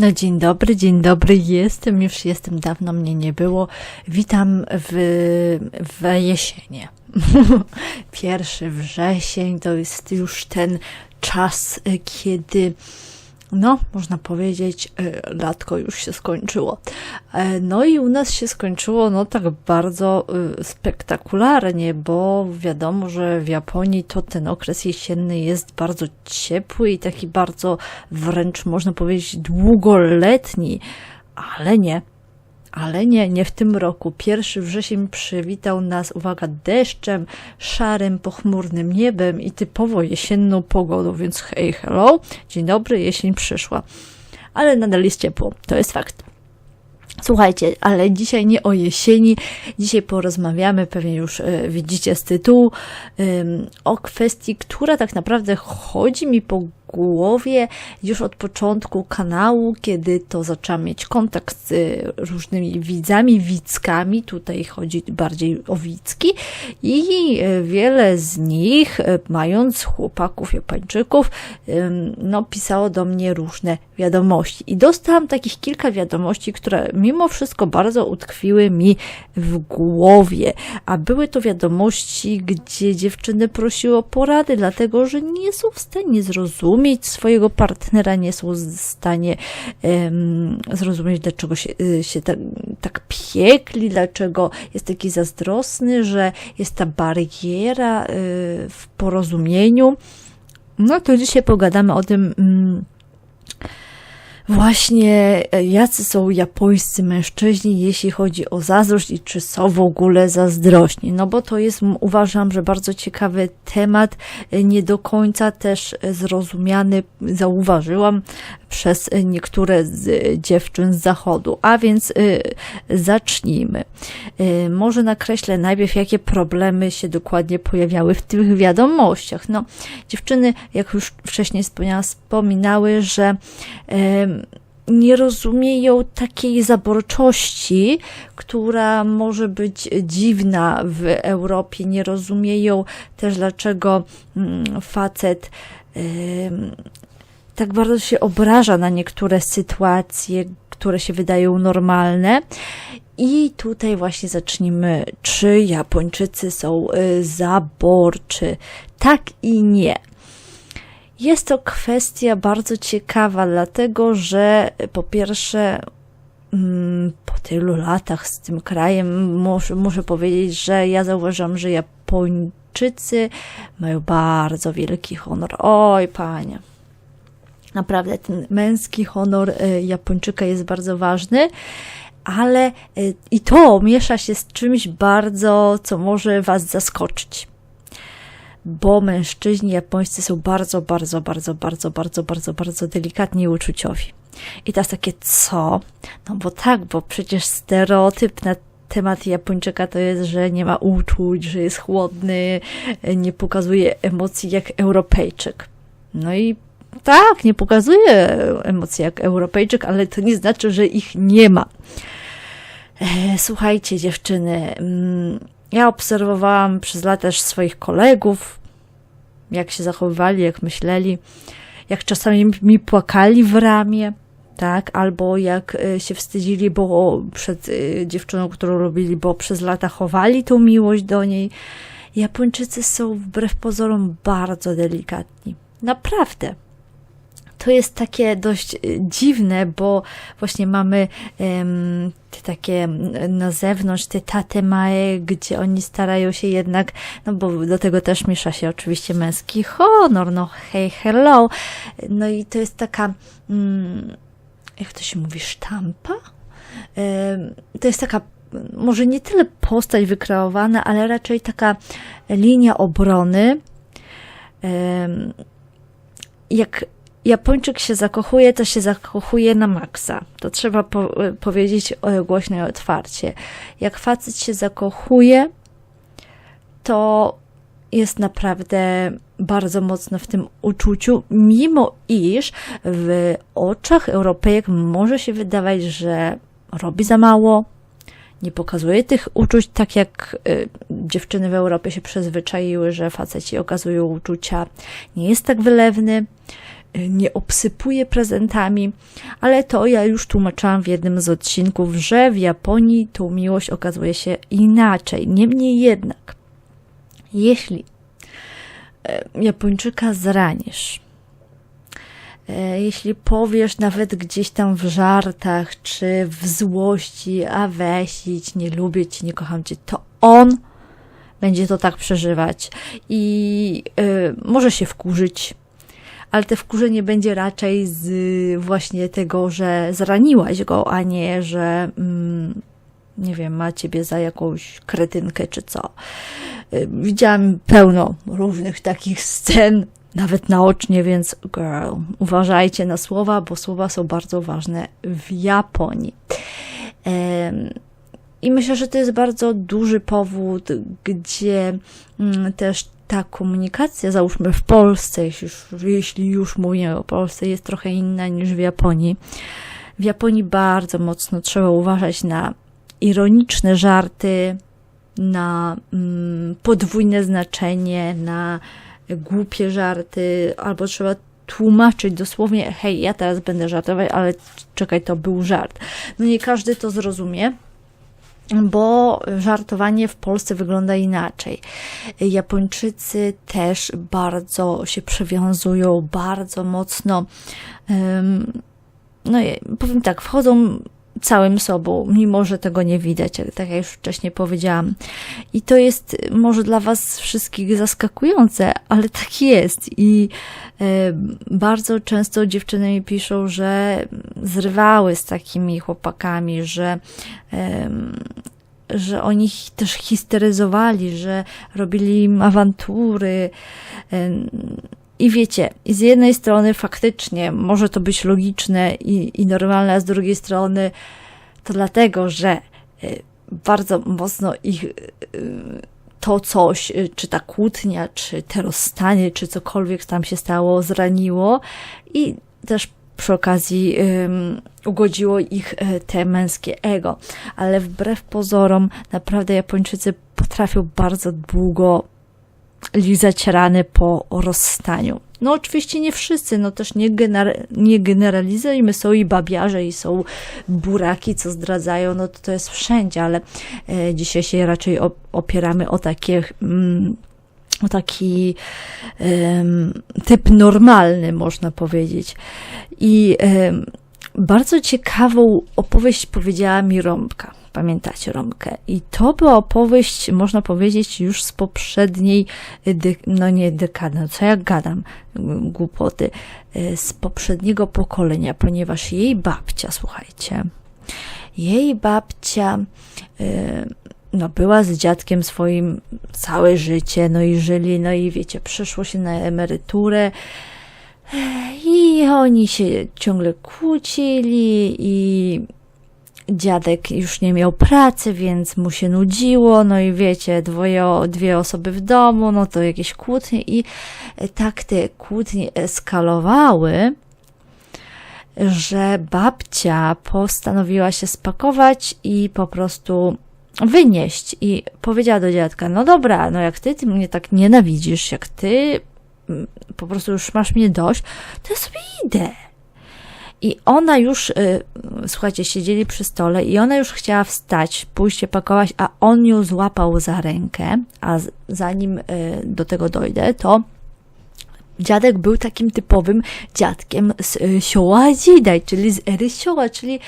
No dzień dobry, dzień dobry, jestem, już jestem, dawno mnie nie było. Witam w, w jesienie. Pierwszy wrzesień to jest już ten czas, kiedy no, można powiedzieć, y, latko już się skończyło. E, No i u nas się skończyło, no tak bardzo y, spektakularnie, bo wiadomo, że w Japonii to ten okres jesienny jest bardzo ciepły i taki bardzo wręcz można powiedzieć długoletni, ale nie. Ale nie, nie w tym roku. Pierwszy wrzesień przywitał nas, uwaga, deszczem, szarym, pochmurnym niebem i typowo jesienną pogodą, więc hej, hello, dzień dobry, jesień przyszła. Ale nadal jest ciepło, to jest fakt. Słuchajcie, ale dzisiaj nie o jesieni, dzisiaj porozmawiamy, pewnie już e, widzicie z tytułu, o kwestii, która tak naprawdę chodzi mi po głowie już od początku kanału, kiedy to zaczęłam mieć kontakt z e, różnymi widzami, widzkami, tutaj chodzi bardziej o widzki. I e, wiele z nich, e, mając chłopaków Japończyków, no pisało do mnie różne wiadomości. I dostałam takich kilka wiadomości, które mimo wszystko bardzo utkwiły mi w głowie, a były to wiadomości, gdzie dziewczyny prosiły o porady, dlatego że nie są w stanie zrozumieć swojego partnera, nie są w stanie em, zrozumieć, dlaczego się, y, się tak, tak piekli, dlaczego jest taki zazdrosny, że jest ta bariera y, w porozumieniu. No to dzisiaj pogadamy o tym. Właśnie, e, jacy są japońscy mężczyźni, jeśli chodzi o zazdrość i czy są w ogóle zazdrośni. No bo to jest, uważam, że bardzo ciekawy temat, e, nie do końca też e, zrozumiany, zauważyłam, przez niektóre z dziewczyn z zachodu. A więc zacznijmy. Może nakreślę najpierw, jakie problemy się dokładnie pojawiały w tych wiadomościach. No, dziewczyny, jak już wcześniej wspominały, że nie rozumieją takiej zaborczości, która może być dziwna w Europie. Nie rozumieją też, dlaczego mm, facet tak bardzo się obraża na niektóre sytuacje, które się wydają normalne. I tutaj właśnie zacznijmy, czy Japończycy są y, zaborczy. Tak i nie. Jest to kwestia bardzo ciekawa, dlatego że y, po pierwsze, mm, po tylu latach z tym krajem, muszę, muszę powiedzieć, że ja zauważam, że Japończycy mają bardzo wielki honor. Oj, panie. Naprawdę ten męski honor y, Japończyka jest bardzo ważny, ale y, i to miesza się z czymś bardzo, co może Was zaskoczyć. Bo mężczyźni japońscy są bardzo, bardzo, bardzo, bardzo, bardzo, bardzo, bardzo delikatni i uczuciowi. I teraz takie co? No bo tak, bo przecież stereotyp na temat Japończyka to jest, że nie ma uczuć, że jest chłodny, nie pokazuje emocji jak Europejczyk. No i tak, nie pokazuje emocji jak Europejczyk, ale to nie znaczy, że ich nie ma. E, Słuchajcie, dziewczyny, mm, ja obserwowałam przez lata też swoich kolegów, jak się zachowywali, jak myśleli, jak czasami mi płakali w ramię, tak, albo jak e, się wstydzili, bo przed e, dziewczyną, którą lubili, bo przez lata chowali tą miłość do niej. Japończycy są wbrew pozorom bardzo delikatni. Naprawdę to jest takie dość y, dziwne, bo właśnie mamy em, te takie m, na zewnątrz, te tatemae, gdzie oni starają się jednak, no bo do tego też miesza się oczywiście męski honor, no hej, hello. No i to jest taka, mm, jak to się mówi, sztampa? To jest taka może nie tyle postać wykreowana, ale raczej taka linia obrony. Jak Japończyk się zakochuje, to się zakochuje na maksa. To trzeba po, powiedzieć e, głośno i otwarcie. Jak facet się zakochuje, to jest naprawdę bardzo mocno w tym uczuciu, mimo iż w oczach Europejek może się wydawać, że robi za mało, nie pokazuje tych uczuć tak jak y, dziewczyny w Europie się przyzwyczaiły, że faceci okazują uczucia, nie jest tak wylewny. Nie obsypuje prezentami, ale to ja już tłumaczyłam w jednym z odcinków, że w Japonii tą miłość okazuje się inaczej. Niemniej jednak, jeśli e, Japończyka zranisz, e, jeśli powiesz nawet gdzieś tam w żartach, czy w złości, a weź nie lubię cię, nie kocham cię, to on będzie to tak przeżywać i y, może się wkurzyć, ale te wkurzenie będzie raczej z właśnie tego, że zraniłaś go, a nie, że mm, nie wiem, ma ciebie za jakąś kretynkę czy co. Y, widziałam pełno różnych takich scen, nawet naocznie, więc girl, uważajcie na słowa, bo słowa są bardzo ważne w Japonii. I myślę, że to jest bardzo duży powód, gdzie mm, też ta komunikacja, załóżmy w Polsce, jeśli już, jeśli już mówimy o Polsce, jest trochę inna niż w Japonii. W Japonii bardzo mocno trzeba uważać na ironiczne żarty, na mm, podwójne znaczenie, na głupie żarty, albo trzeba tłumaczyć dosłownie, hej, ja teraz będę żartować, ale czekaj, to był żart. No nie każdy to zrozumie bo żartowanie w Polsce wygląda inaczej. Japończycy też bardzo się przywiązują, bardzo mocno, no powiem tak, wchodzą całym sobą, mimo że tego nie widać, tak jak już wcześniej powiedziałam. I to jest może dla Was wszystkich zaskakujące, ale tak jest. I bardzo często dziewczyny mi piszą, że zrywały z takimi chłopakami, że że oni też histeryzowali, że robili im awantury. I wiecie, z jednej strony faktycznie może to być logiczne i, i normalne, a z drugiej strony to dlatego, że e, bardzo mocno ich e, to coś, e, czy ta kłótnia, czy te rozstanie, czy cokolwiek tam się stało, zraniło i też przy okazji um, ugodziło ich te męskie ego. Ale wbrew pozorom, naprawdę Japończycy potrafią bardzo długo lizać rany po rozstaniu. No oczywiście nie wszyscy, no też nie, gener nie generalizujmy, są i babiarze, i są buraki, co zdradzają, no to to jest wszędzie, ale e, dzisiaj się raczej opieramy o takie... Mm, o taki typ normalny, można powiedzieć. I bardzo ciekawą opowieść powiedziała mi Rąbka. Pamiętacie Romkę? I to była opowieść, można powiedzieć, już z poprzedniej, no nie dekady, no co ja gadam, głupoty, e, z poprzedniego pokolenia, ponieważ jej babcia, słuchajcie, jej babcia e, no, była z dziadkiem swoim całe życie, no i żyli, no i wiecie, przyszło się na emeryturę, i oni się ciągle kłócili i dziadek już nie miał pracy, więc mu się nudziło, no i wiecie, dwoje, dwie osoby w domu, no to jakieś kłótnie i tak te kłótnie eskalowały, że babcia postanowiła się spakować i po prostu wynieść i powiedziała do dziadka, no dobra, no jak ty, ty mnie tak nienawidzisz, jak ty mm, po prostu już masz mnie dość, to ja sobie idę. I ona już, y, słuchajcie, siedzieli przy stole i ona już chciała wstać, pójść się pakować, a on ją złapał za rękę, a zanim y, do tego dojdę, to dziadek był takim typowym dziadkiem z y, sioła Dzidaj, czyli z ery sioła, czyli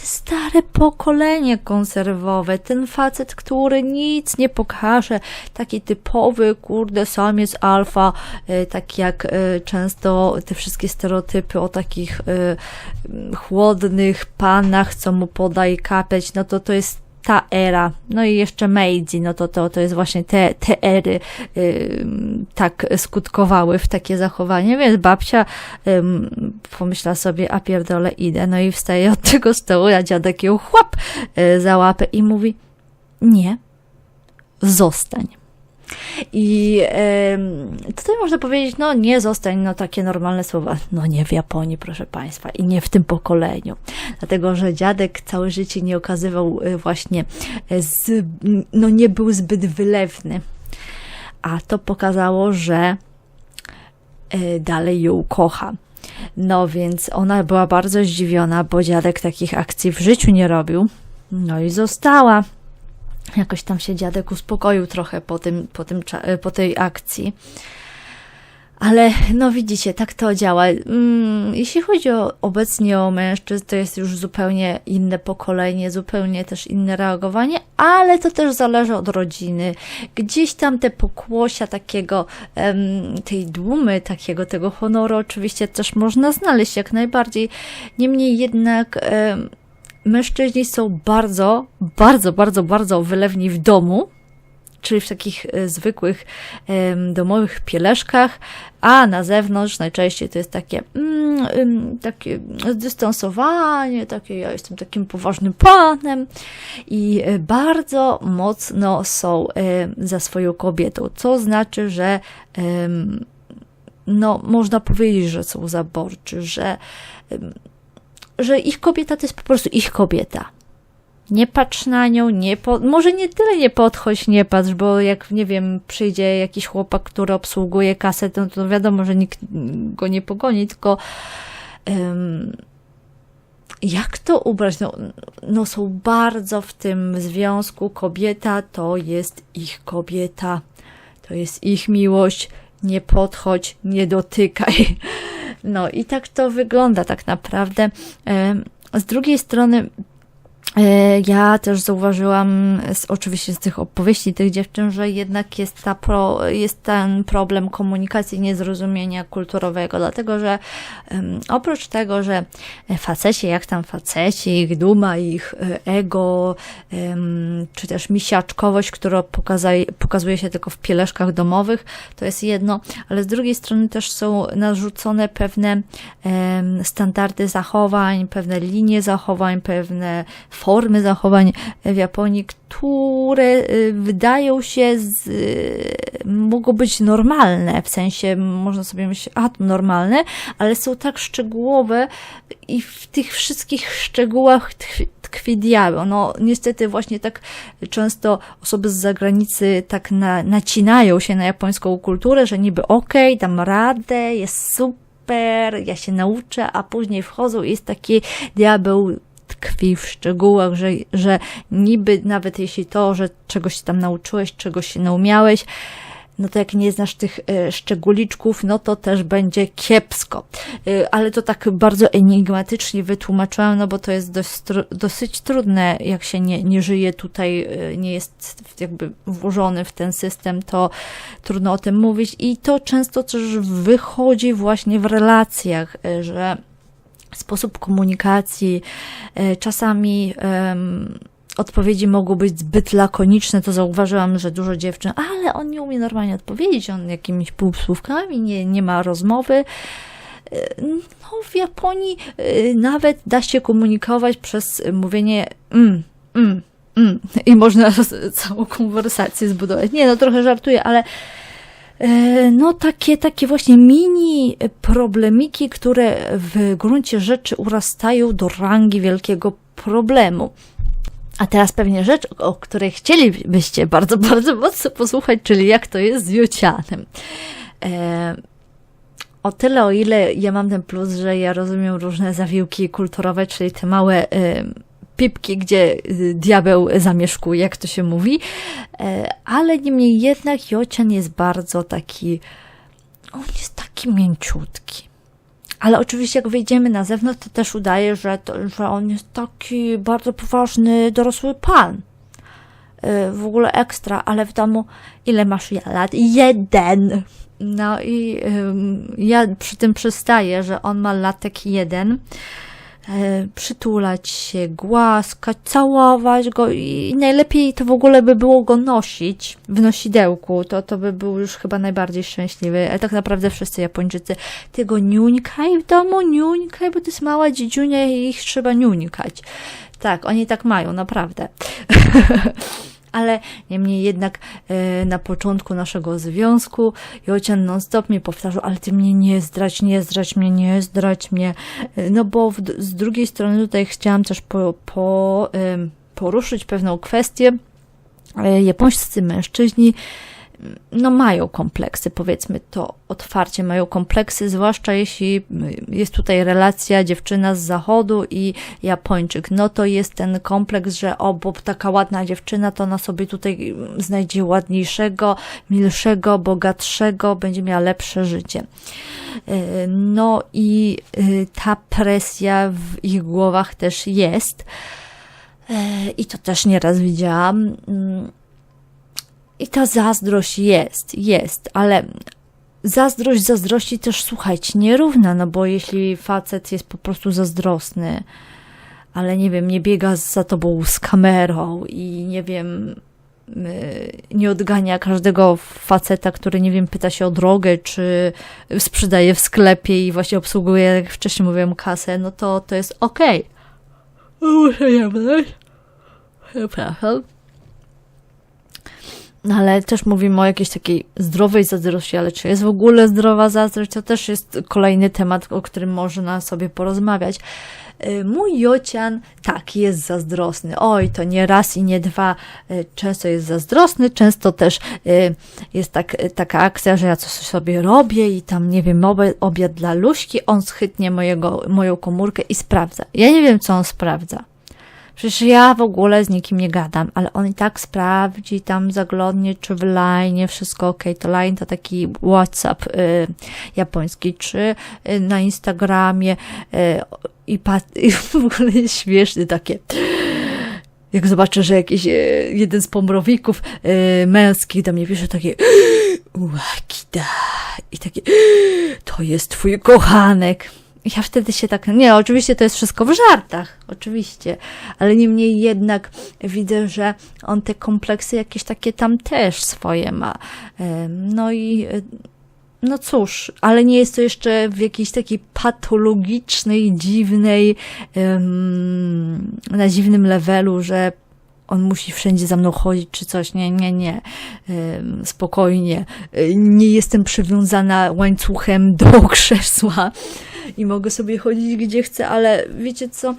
te stare pokolenie konserwowe, ten facet, który nic nie pokaże, taki typowy, kurde, samiec alfa, e, tak jak e, często te wszystkie stereotypy o takich e, chłodnych panach, co mu podaj kapeć, no to to jest ta era, no i jeszcze Meiji, no to, to, to jest właśnie te, te ery tak skutkowały w takie zachowanie, więc babcia y, pomyśla sobie, a pierdolę idę, no i wstaje od tego stołu, a dziadek ją chłop y, za łapę i mówi, nie, zostań. I e, tutaj można powiedzieć, no nie zostań, no takie normalne słowa. No nie w Japonii, proszę Państwa, i nie w tym pokoleniu. Dlatego, że dziadek całe życie nie okazywał e, właśnie, e, z, no nie był zbyt wylewny. A to pokazało, że e, dalej ją kocha. No więc ona była bardzo zdziwiona, bo dziadek takich akcji w życiu nie robił. No i została. Jakoś tam się dziadek uspokoił trochę po, tym, po, tym, cza- po tej akcji. Ale no widzicie, tak to działa. Mm, jeśli chodzi o, obecnie o mężczyzn, to jest już zupełnie inne pokolenie, zupełnie też inne reagowanie, ale to też zależy od rodziny. Gdzieś tam te pokłosia takiego, tej dumy, takiego tego honoru oczywiście też można znaleźć jak najbardziej. Niemniej jednak mężczyźni są bardzo, bardzo, bardzo, bardzo wylewni w domu, czyli w takich e, zwykłych domowych pieleszkach, a na zewnątrz najczęściej to jest takie, mm, takie zdystansowanie, takie ja jestem takim poważnym panem i e, bardzo mocno są e, za swoją kobietą, co znaczy, że no, można powiedzieć, że są zaborczy, że, że ich kobieta to jest po prostu ich kobieta. Nie patrz na nią, nie po... może nie tyle nie podchodź, nie patrz, bo jak, nie wiem, przyjdzie jakiś chłopak, który obsługuje kasę, to, wiadomo, że nikt go nie pogoni, tylko em, jak to ubrać? No, no są bardzo w tym związku, kobieta to jest ich kobieta, to jest ich miłość, nie podchodź, nie dotykaj. No i tak to wygląda tak naprawdę. Em, Z drugiej strony, E, Ja też zauważyłam, z, oczywiście z tych opowieści tych dziewczyn, że jednak jest, ta pro, jest ten problem komunikacji, niezrozumienia kulturowego, dlatego że um, oprócz tego, że faceci, jak tam faceci, ich duma, ich e, ego, em, czy też misiaczkowość, która pokazuje, pokazuje się tylko w pieleszkach domowych, to jest jedno, ale z drugiej strony też są narzucone pewne em, standardy zachowań, pewne linie zachowań, pewne formy zachowań w Japonii, które y, wydają się z, y, mogą być normalne, w sensie można sobie myśleć, a to normalne, ale są tak szczegółowe i w tych wszystkich szczegółach tkwi, diabeł. No niestety właśnie tak często osoby z zagranicy tak na, nacinają się na japońską kulturę, że niby okej, okay, dam radę, jest super, ja się nauczę, a później wchodzą i jest taki diabeł tkwi w szczegółach, że, że niby nawet jeśli to, że czegoś się tam nauczyłeś, czegoś się naumiałeś, no to jak nie znasz tych e, szczególiczków, no to też będzie kiepsko. E, Ale to tak bardzo enigmatycznie wytłumaczyłam, no bo to jest dość, dosyć trudne, jak się nie, nie żyje tutaj, e, nie jest jakby włożony w ten system, to trudno o tym mówić i to często też wychodzi właśnie w relacjach, że sposób komunikacji, e, czasami em, odpowiedzi mogą być zbyt lakoniczne, to zauważyłam, że dużo dziewczyn, ale on nie umie normalnie odpowiedzieć, on jakimiś półsłówkami, nie, nie ma rozmowy. E, No, w Japonii e, nawet da się komunikować przez mówienie mm, mm, mm i można całą konwersację zbudować. Nie, no trochę żartuję, ale no takie, takie właśnie mini problemiki, które w gruncie rzeczy urastają do rangi wielkiego problemu. A teraz pewnie rzecz, o której chcielibyście bardzo, bardzo mocno posłuchać, czyli jak to jest z Jocianem. E, o tyle, o ile ja mam ten plus, że ja rozumiem różne zawiłki kulturowe, czyli te małe e, pipki, gdzie y, diabeł zamieszkuje, jak to się mówi, E, ale niemniej jednak Jocian jest bardzo taki, on jest taki mięciutki. Ale oczywiście jak wyjdziemy na zewnątrz, to też udaje, że, to, że on jest taki bardzo poważny, dorosły pan. E, W ogóle ekstra, ale w domu ile masz lat? Jeden. No i ja przy tym przystaję, że on ma latek jeden. E, przytulać się, głaskać, całować go i najlepiej to w ogóle by było go nosić w nosidełku, to, to by był już chyba najbardziej szczęśliwy, ale tak naprawdę wszyscy Japończycy, ty go niuńkaj w domu, niuńkaj, bo to jest mała dziedziunia i ich trzeba niuńkać. Tak, oni tak mają, naprawdę. Ale niemniej jednak e, na początku naszego związku Jocian non-stop mi powtarzał, ale ty mnie nie zdrać, nie zdrać mnie, nie zdrać mnie. E, No bo w, z drugiej strony tutaj chciałam też po, po, poruszyć pewną kwestię. E, Japońscy mężczyźni no mają kompleksy, powiedzmy to otwarcie, mają kompleksy, zwłaszcza jeśli jest tutaj relacja dziewczyna z zachodu i Japończyk, no to jest ten kompleks, że o, bo taka ładna dziewczyna, to ona sobie tutaj znajdzie ładniejszego, milszego, bogatszego, będzie miała lepsze życie. E, No i e, ta presja w ich głowach też jest. E, I to też nieraz widziałam. I ta zazdrość jest, jest, ale zazdrość zazdrości też, słuchajcie, nierówna, no bo jeśli facet jest po prostu zazdrosny, ale nie wiem, nie biega za tobą z kamerą i nie wiem, y, nie odgania każdego faceta, który, nie wiem, pyta się o drogę, czy sprzedaje w sklepie i właśnie obsługuje, jak wcześniej mówiłem, kasę, no to to jest okej. Muszę jebnąć. Przepraszam. No ale też mówimy o jakiejś takiej zdrowej zazdrości, ale czy jest w ogóle zdrowa zazdrość, to też jest kolejny temat, o którym można sobie porozmawiać. Y, Mój Jocian, tak, jest zazdrosny. Oj, to nie raz i nie dwa. y, Często jest zazdrosny, często też y, jest tak, taka akcja, że ja coś sobie robię i tam, nie wiem, obiad, dla Luśki, on schytnie mojego, moją komórkę i sprawdza. Ja nie wiem, co on sprawdza. Przecież ja w ogóle z nikim nie gadam, ale on i tak sprawdzi tam zaglądnie, czy w line wszystko ok. To line to taki WhatsApp y, japoński, czy y, na Instagramie y, i, pat- i w ogóle śmieszny takie. Jak zobaczę, że jakiś e, jeden z pomrowików e, męskich do mnie pisze takie Uakida i takie to jest twój kochanek. Ja wtedy się tak, nie, oczywiście to jest wszystko w żartach, oczywiście, ale niemniej jednak widzę, że on te kompleksy jakieś takie tam też swoje ma. No i e, no cóż, ale nie jest to jeszcze w jakiejś takiej patologicznej, dziwnej, na dziwnym levelu, że on musi wszędzie za mną chodzić czy coś. Nie, nie, nie. Spokojnie. E, Nie jestem przywiązana łańcuchem do krzesła i mogę sobie chodzić gdzie chcę, ale wiecie co?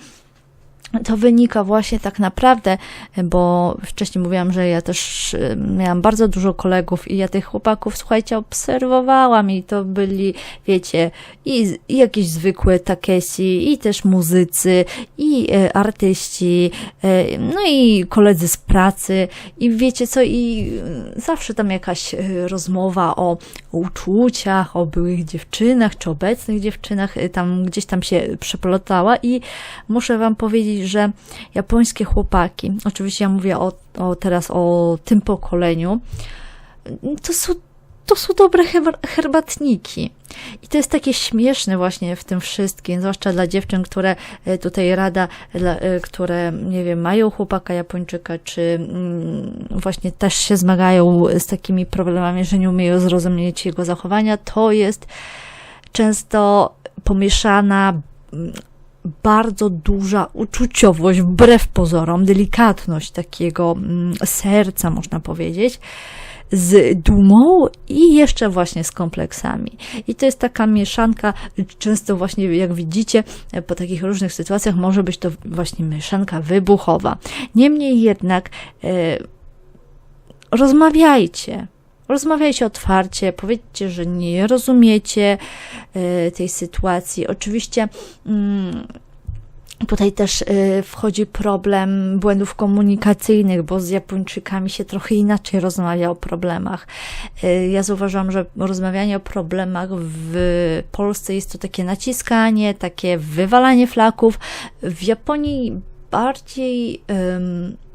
To wynika właśnie tak naprawdę, bo wcześniej mówiłam, że ja też y, miałam bardzo dużo kolegów i ja tych chłopaków, słuchajcie, obserwowałam i to byli, wiecie, i, i jakieś zwykłe takesi, i też muzycy, i e, artyści, e, no i koledzy z pracy. I wiecie co, i zawsze tam jakaś rozmowa o uczuciach, o byłych dziewczynach, czy obecnych dziewczynach, tam gdzieś tam się przeplotała i muszę wam powiedzieć, że japońskie chłopaki, oczywiście ja mówię o, o teraz o tym pokoleniu, to są, to są dobre herba- herbatniki. I to jest takie śmieszne właśnie w tym wszystkim, zwłaszcza dla dziewczyn, które e, tutaj rada, e, które, nie wiem, mają chłopaka Japończyka, czy mm, właśnie też się zmagają z takimi problemami, że nie umieją zrozumieć jego zachowania, to jest często pomieszana bardzo duża uczuciowość, wbrew pozorom, delikatność takiego mm, serca, można powiedzieć, z dumą i jeszcze właśnie z kompleksami. I to jest taka mieszanka, często właśnie jak widzicie, po takich różnych sytuacjach może być to właśnie mieszanka wybuchowa. Niemniej jednak e, rozmawiajcie. Rozmawiajcie otwarcie, powiedzcie, że nie rozumiecie e, tej sytuacji. Oczywiście mm, tutaj też e, wchodzi problem błędów komunikacyjnych, bo z Japończykami się trochę inaczej rozmawia o problemach. E, Ja zauważam, że rozmawianie o problemach w Polsce jest to takie naciskanie, takie wywalanie flaków. W Japonii bardziej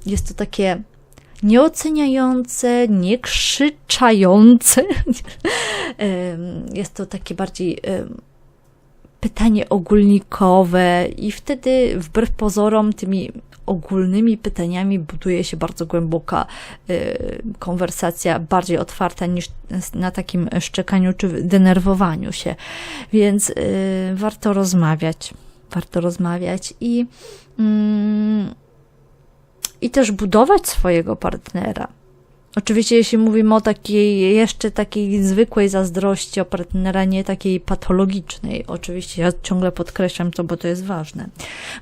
jest to takie nieoceniające, nie krzyczające. Em, Jest to takie bardziej pytanie ogólnikowe i wtedy wbrew pozorom tymi ogólnymi pytaniami buduje się bardzo głęboka konwersacja, bardziej otwarta niż na takim szczekaniu czy denerwowaniu się. Więc warto rozmawiać. Warto rozmawiać i mm, i też budować swojego partnera. Oczywiście, jeśli mówimy o takiej, jeszcze takiej zwykłej zazdrości o partnera, nie takiej patologicznej. Oczywiście, ja ciągle podkreślam to, bo to jest ważne.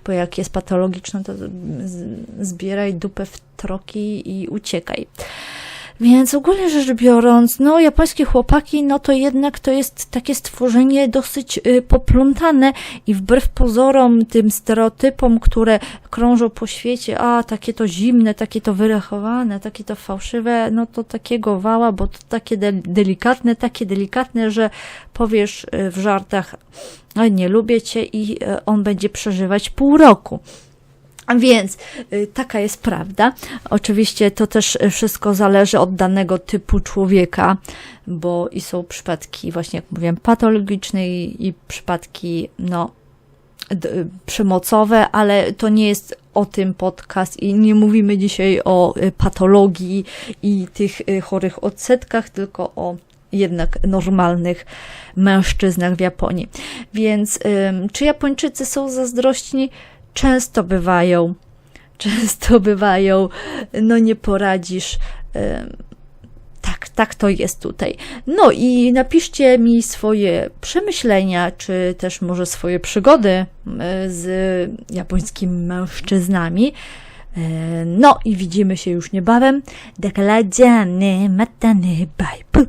Bo jak jest patologiczne, to zbieraj dupę w troki i uciekaj. Więc ogólnie rzecz biorąc, no japońskie chłopaki, no to jednak to jest takie stworzenie dosyć y, poplątane i wbrew pozorom, tym stereotypom, które krążą po świecie, a takie to zimne, takie to wyrachowane, takie to fałszywe, no to takiego wała, bo to takie de- delikatne, takie delikatne, że powiesz y, w żartach, "Oj, nie lubię cię i y, on będzie przeżywać pół roku. Więc y, taka jest prawda. Oczywiście to też wszystko zależy od danego typu człowieka, bo i są przypadki, właśnie jak mówiłem, patologiczne i, i przypadki, no, y, przemocowe, ale to nie jest o tym podcast i nie mówimy dzisiaj o y, patologii i tych chorych odsetkach, tylko o jednak normalnych mężczyznach w Japonii. Więc czy Japończycy są zazdrośni? często bywają, często bywają, no nie poradzisz. Tak, tak to jest tutaj. No i napiszcie mi swoje przemyślenia, czy też może swoje przygody z japońskimi mężczyznami. No i widzimy się już niebawem. Dekaladziany, matany, bye.